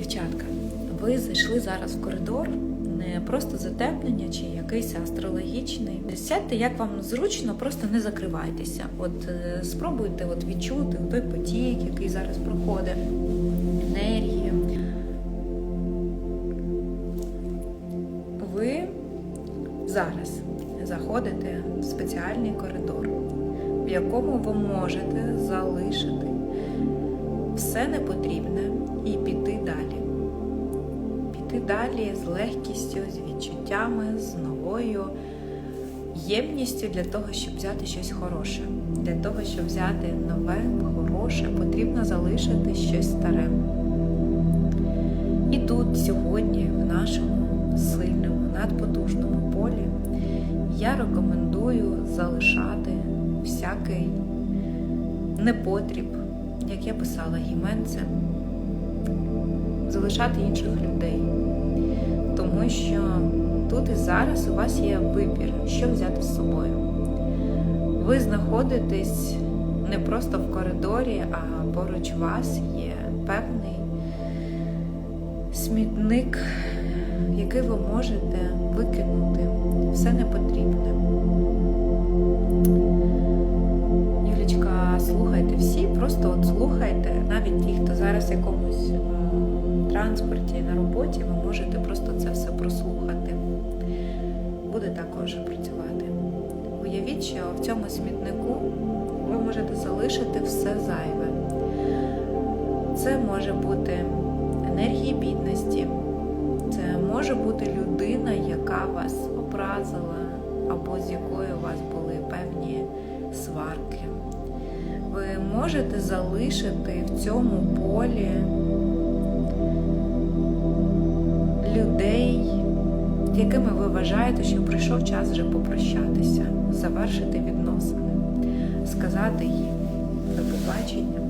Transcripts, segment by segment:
дівчатка, ви зайшли зараз в коридор, не просто затеплення чи якийсь астрологічний. Сядьте, як вам зручно, просто не закривайтеся. От е, спробуйте от відчути той потік, який зараз проходить, енергію. Ви зараз заходите в спеціальний коридор, в якому ви можете залишити все непотрібне і піти далі. Піти далі з легкістю, з відчуттями, з новою ємністю для того, щоб взяти щось хороше. Для того, щоб взяти нове, хороше, потрібно залишити щось старе. І тут сьогодні, в нашому сильному, надпотужному полі, я рекомендую залишати всякий непотріб, як я писала гіменцем, залишати інших людей. Тому що тут і зараз у вас є вибір, що взяти з собою. Ви знаходитесь не просто в коридорі, а поруч вас є певний смітник, який ви можете викинути все непотрібне. Слухайте всі, просто от слухайте, навіть ті, хто зараз в якомусь е, транспорті на роботі, ви можете просто це все прослухати. Буде також працювати. Уявіть, що в цьому смітнику ви можете залишити все зайве. Це може бути енергія бідності, це може бути людина, яка вас образила, або з якою у вас були певні сварки. Ви можете залишити в цьому полі людей, якими ви вважаєте, що прийшов час вже попрощатися, завершити відносини, сказати їм до побачення.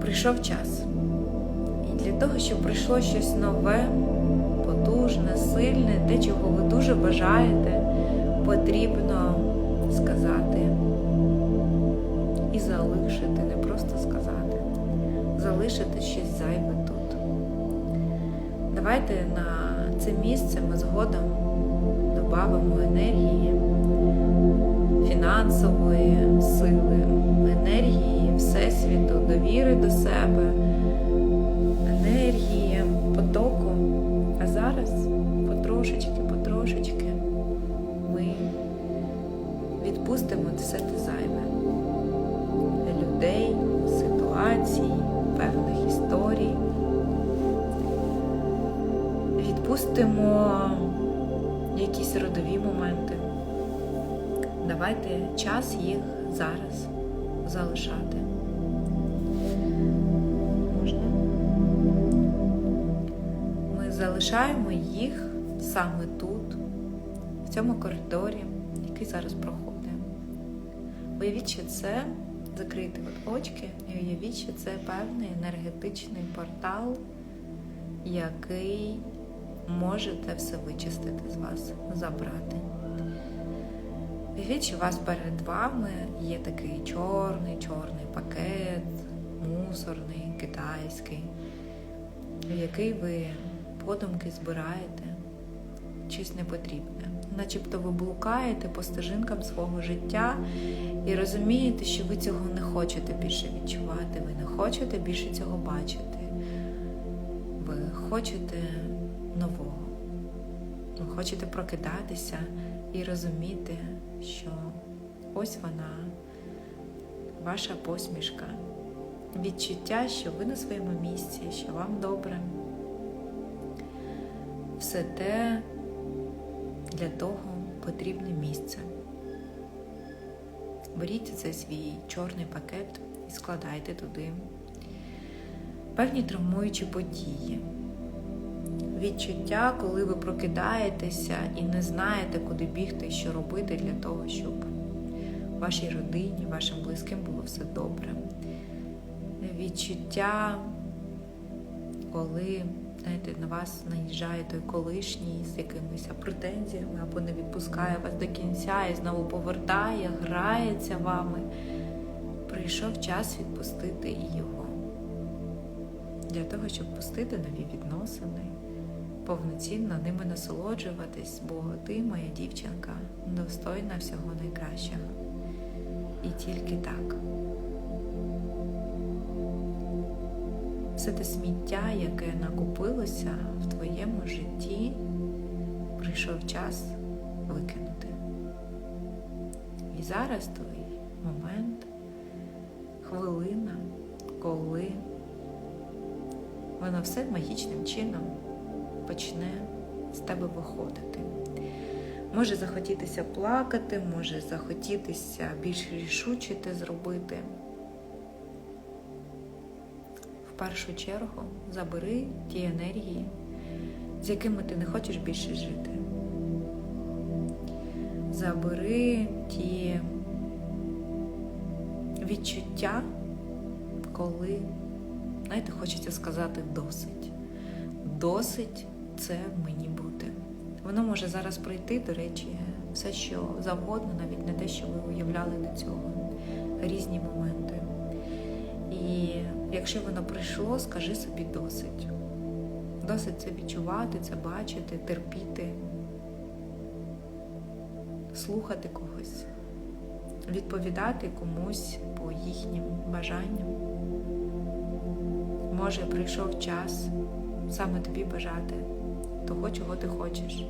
Прийшов час. І для того, щоб прийшло щось нове, потужне, сильне, те, чого ви дуже бажаєте, потрібно залишити щось зайве тут. Давайте на це місце ми згодом додамо енергії, фінансової сили, енергії Всесвіту, довіри до себе, енергії, потоку. А зараз потрошечки, потрошечки ми відпустимо все те зайве людей, ситуацій, певних історій. Відпустимо якісь родові моменти. Давайте час їх зараз залишати. Можна? Ми залишаємо їх саме тут, в цьому коридорі, який зараз проходить. Уявіть, що це закрити от очки і уявіть, що це певний енергетичний портал, який можете все вичистити з вас, забрати. Уявіть, що у вас перед вами є такий чорний, чорний пакет, мусорний, китайський, в який ви подумки збираєте щось непотрібне. Начебто ви блукаєте по стежинкам свого життя і розумієте, що ви цього не хочете більше відчувати, ви не хочете більше цього бачити. Ви хочете нового. Ви хочете прокидатися і розуміти, що ось вона, ваша посмішка, відчуття, що ви на своєму місці, що вам добре. Все те для того потрібне місце. Беріть цей свій чорний пакет і складайте туди певні травмуючі події. Відчуття, коли ви прокидаєтеся і не знаєте, куди бігти що робити для того, щоб вашій родині, вашим близьким було все добре. Відчуття, коли знаєте, на вас наїжджає той колишній з якимись претензіями або не відпускає вас до кінця і знову повертає, грається вами. Прийшов час відпустити і його. для того, щоб пустити нові відносини, повноцінно ними насолоджуватись, бо ти, моя дівчинка, достойна всього найкращого. І тільки так. Все те сміття, яке накопилося в твоєму житті, прийшов час викинути. І зараз той момент, хвилина, коли воно все магічним чином почне з тебе виходити. Може захотітися плакати, може захотітися більш рішуче те зробити. В першу чергу забери ті енергії, з якими ти не хочеш більше жити. Забери ті відчуття, коли, знаєте, хочеться сказати досить. Досить це мені бути. Воно може зараз пройти, до речі, все, що завгодно, навіть не те, що ви уявляли до цього, різні моменти. Якщо воно прийшло, скажи собі досить. Досить це відчувати, це бачити, терпіти, слухати когось, відповідати комусь по їхнім бажанням. Може, прийшов час саме тобі бажати того, чого ти хочеш,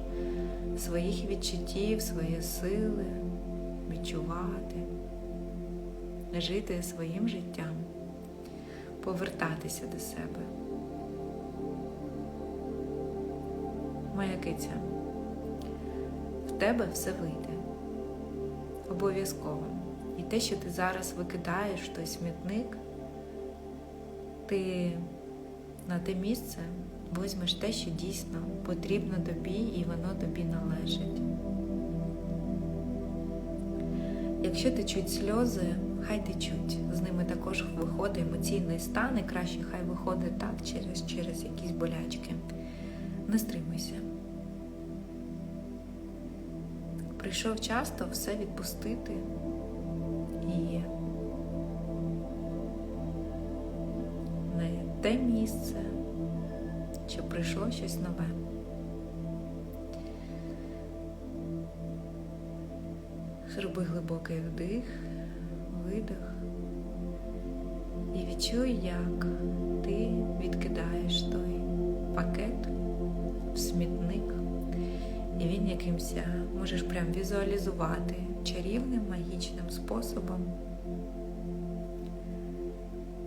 своїх відчуттів, своєї сили, відчувати, жити своїм життям, повертатися до себе. Моя киця, в тебе все вийде. Обов'язково. І те, що ти зараз викидаєш той смітник, ти на те місце возьмеш те, що дійсно потрібно тобі і воно тобі належить. Якщо течуть сльози, хай течуть. З ними також виходить емоційний стан, і краще хай виходить так через, через якісь болячки. Не стримуйся. Прийшов часто все відпустити і не те місце, щоб прийшло щось нове. Зроби глибокий вдих, видих і відчуй, як ти відкидаєш той пакет в смітник, і він якимось можеш прям візуалізувати чарівним магічним способом,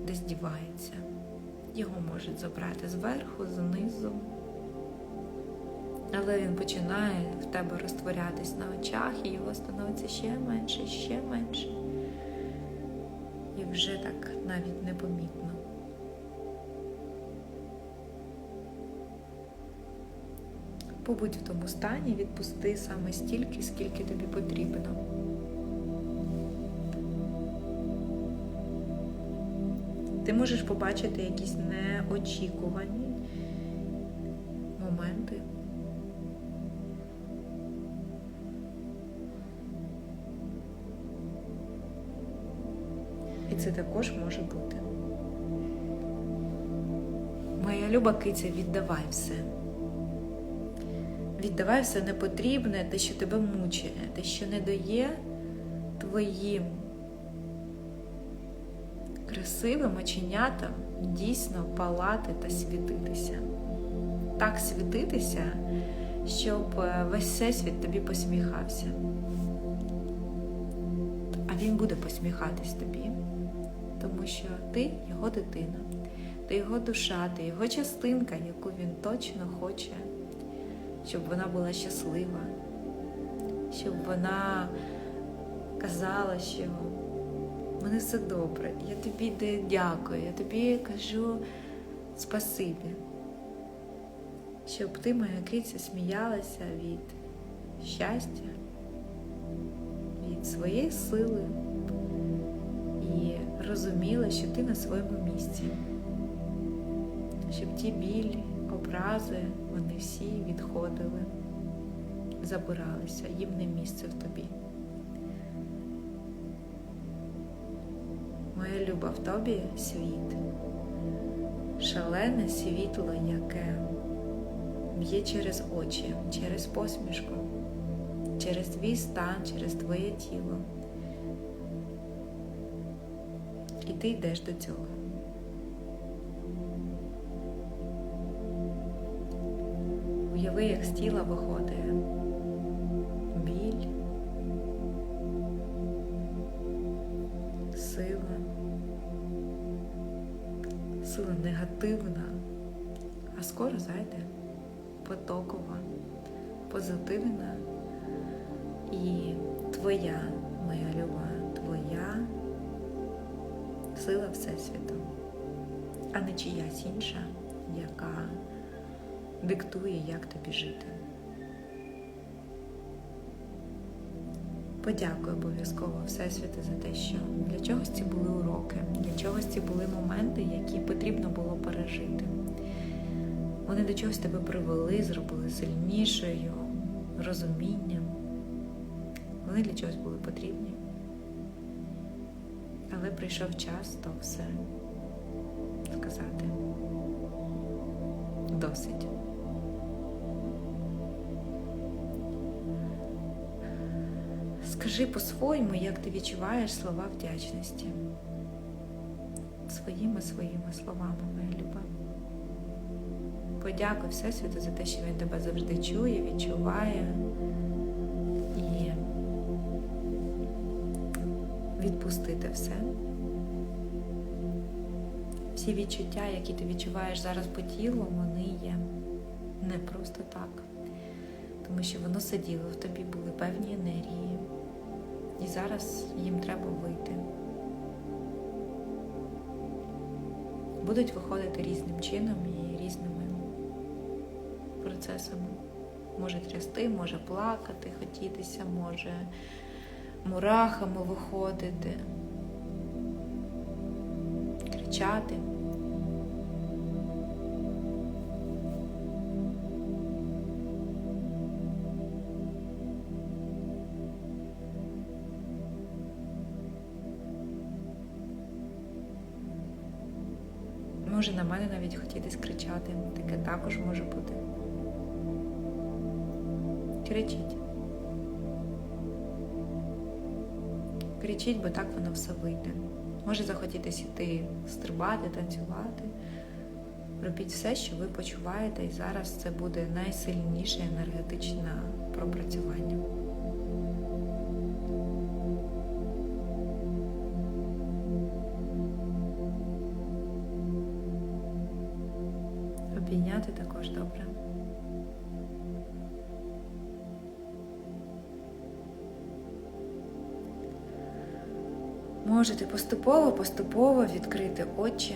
десь дівається. Його можуть забрати зверху, знизу, але він починає в тебе розтворятись на очах, і його становиться ще менше, ще менше. Вже так навіть непомітно. Побудь в тому стані, відпусти саме стільки, скільки тобі потрібно. Ти можеш побачити якісь неочікувані моменти. Це також може бути. Моя люба киця, віддавай все. Віддавай все непотрібне, те, що тебе мучає, те, що не дає твоїм красивим оченятам дійсно палати та світитися. Так світитися, щоб е, весь всесвіт тобі посміхався. А він буде посміхатись тобі, тому що ти його дитина, ти його душа, ти його частинка, яку він точно хоче, щоб вона була щаслива, щоб вона казала, що мене все добре, я тобі дякую, я тобі кажу спасибі, щоб ти, моя киця, сміялася від щастя, від своєї сили і розуміла, що ти на своєму місці, щоб ті білі, образи, вони всі відходили, забиралися, їм не місце в тобі. Моя люба в тобі світ, шалене світло, яке б'є через очі, через посмішку, через твій стан, через твоє тіло. І ти йдеш до цього. Уяви, як з тіла виходить біль, сила, сила негативна, а скоро зайде потокова, позитивна і твоя, сила Всесвіту, а не чиясь інша, яка диктує, як тобі жити. Подякую обов'язково Всесвіту за те, що для чогось ці були уроки, для чогось ці були моменти, які потрібно було пережити. Вони до чогось тебе привели, зробили сильнішою, розумінням. Вони для чогось були потрібні. Але прийшов час то все сказати. Досить. Скажи по-своєму, як ти відчуваєш слова вдячності. Своїми своїми словами, моя люба. Подякуй Всесвіту за те, що він тебе завжди чує, відчуває відпустити все. Всі відчуття, які ти відчуваєш зараз по тілу, вони є не просто так, тому що воно сиділо в тобі, були певні енергії, і зараз їм треба вийти. Будуть виходити різним чином і різними процесами. Може трясти, може плакати, хотітися, може мурахами виходити, кричати. Може на мене навіть хотітись кричати. Таке також може бути. Кричіть. Кричіть, бо так воно все вийде. Може захотітись іти стрибати, танцювати. Робіть все, що ви почуваєте, і зараз це буде найсильніше енергетичне пропрацювання. Обійняти також добре. Можете поступово-поступово відкрити очі.